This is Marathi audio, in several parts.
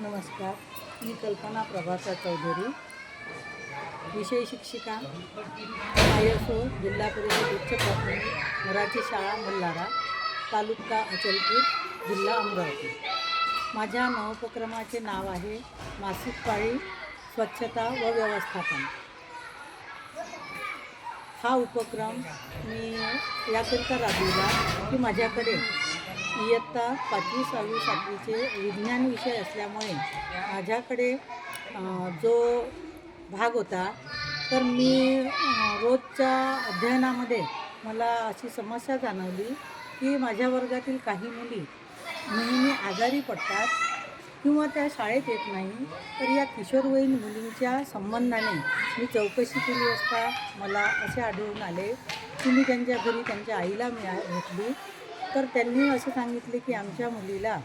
नमस्कार. मी कल्पना प्रभाकर चौधरी. विषय शिक्षिका आयसो जिल्हा परिषद उच्च प्राथमिक मराठी शाळा मल्हारा तालुका अचलपूर जिल्हा अमरावती. माझ्या नवोपक्रमाचे नाव आहे मासिक पाळी स्वच्छता व व्यवस्थापन. हा उपक्रम मी याकरिता राबविला की माझ्याकडे इयत्ता पाचवी सहावी सातवीचे विज्ञान विषय असल्यामुळे माझ्याकडे जो भाग होता तर मी रोजच्या अध्ययनामध्ये मला अशी समस्या जाणवली की माझ्या वर्गातील काही मुली नेहमी आजारी पडतात किंवा त्या शाळेत येत नाही तर या किशोरवयीन मुलींच्या संबंधाने मी चौकशी केली असता मला असे आढळून आले की मी त्यांच्या घरी त्यांच्या आईला मिळा भेटली. तर त्यांनी असं सांगितले की आमच्या मुलीला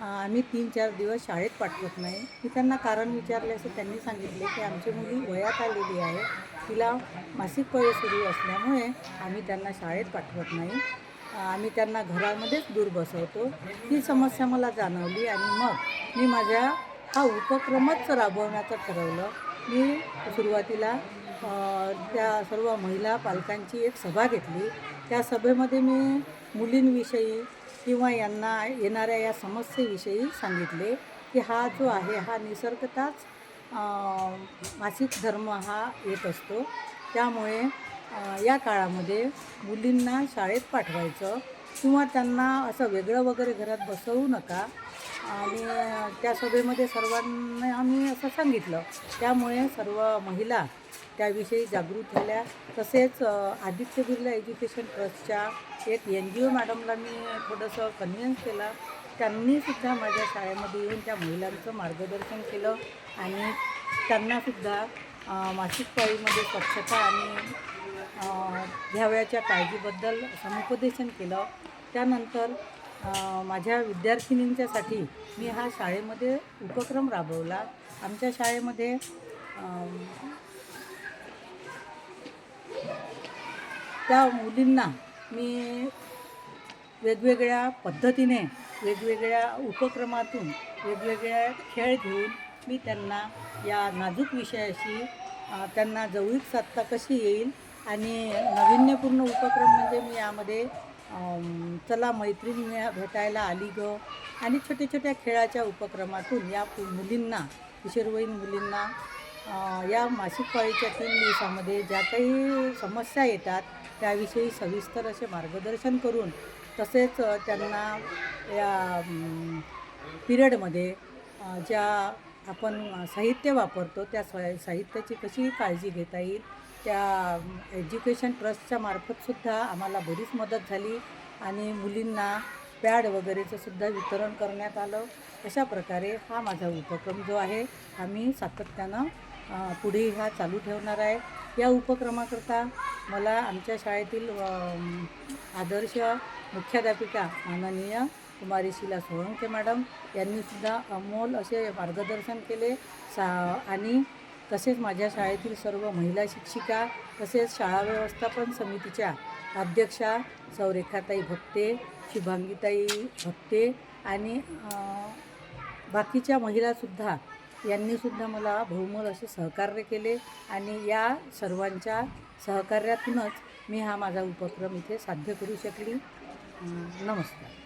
आम्ही तीन चार दिवस शाळेत पाठवत नाही. मी त्यांना कारण विचारले असं त्यांनी सांगितले की आमची मुली वयात आलेली आहे. तिला मासिक पाळी सुरू असल्यामुळे आम्ही त्यांना शाळेत पाठवत नाही. आम्ही त्यांना घरामध्येच दूर बसवतो. ही समस्या मला जाणवली आणि मग मी माझ्या हा उपक्रमच राबवण्याचं ठरवलं. मी सुरुवातीला त्या सर्व महिला पालकांची एक सभा घेतली. त्या सभेमध्ये मी मुलींविषयी किंवा यांना येणाऱ्या या समस्येविषयी सांगितले की हा जो आहे हा निसर्गताच मासिक धर्म हा येत असतो. त्यामुळे या काळामध्ये मुलींना शाळेत पाठवायचं किंवा त्यांना असं वेगळं वगैरे घरात बसवू नका. आणि त्या सभेमध्ये सर्वांना आम्ही असं सांगितलं. त्यामुळे सर्व महिला त्याविषयी जागृत झाल्या. तसेच आदित्य बिर्ला एज्युकेशन ट्रस्टच्या एक एन जी ओ मॅडमला मी थोडंसं कन्व्हिन्स केला. त्यांनीसुद्धा माझ्या शाळेमध्ये येऊन त्या महिलांचं मार्गदर्शन केलं आणि त्यांनासुद्धा मासिक पाळीमध्ये स्वच्छता आणि घ्यावयाच्या काळजीबद्दल समुपदेशन केलं. त्यानंतर माझ्या विद्यार्थिनींच्यासाठी मी हा शाळेमध्ये उपक्रम राबवला. आमच्या शाळेमध्ये त्या मुलींना मी वेगवेगळ्या पद्धतीने वेगवेगळ्या उपक्रमातून वेगवेगळ्या खेळ घेऊन मी त्यांना या नाजूक विषयाशी त्यांना जवळीक साधता कशी येईल आणि नाविन्यपूर्ण उपक्रम म्हणजे मी यामध्ये चला मैत्रीण भेटायला आली ग. आणि छोट्या छोट्या खेळाच्या उपक्रमातून या मुलींना किशोरवयीन मुलींना या मासिक पाळीच्या तीन दिवसामध्ये ज्या काही समस्या येतात त्याविषयी सविस्तर असे मार्गदर्शन करून तसेच त्यांना या पिरियडमध्ये ज्या आपण साहित्य वापरतो त्या स साहित्याची कशी काळजी घेता येईल त्या एज्युकेशन ट्रस्टच्या मार्फतसुद्धा आम्हाला बरीच मदत झाली आणि मुलींना पॅड वगैरेचं सुद्धा वितरण करण्यात आलं. अशा प्रकारे हा माझा उपक्रम जो आहे आम्ही सातत्यानं पुढे हा चालू ठेवणार आहे. या उपक्रमाकरता मला आमच्या शाळेतील आदर्श मुख्याध्यापिका माननीय कुमारी शिला सोळंके मॅडम यांनीसुद्धा अमोल असे मार्गदर्शन केले. सा आणि तसेच माझ्या शाळेतील सर्व महिला शिक्षिका तसेच शाळा व्यवस्थापन समितीच्या अध्यक्षा सौरेखाताई भक्ते शुभांगीताई भक्ते आणि बाकीच्या महिलासुद्धा यांनीसुद्धा मला बहुमोल असे सहकार्य केले आणि या सर्वांच्या सहकार्यातूनच मी हा माझा उपक्रम इथे साध्य करू शकली. नमस्कार.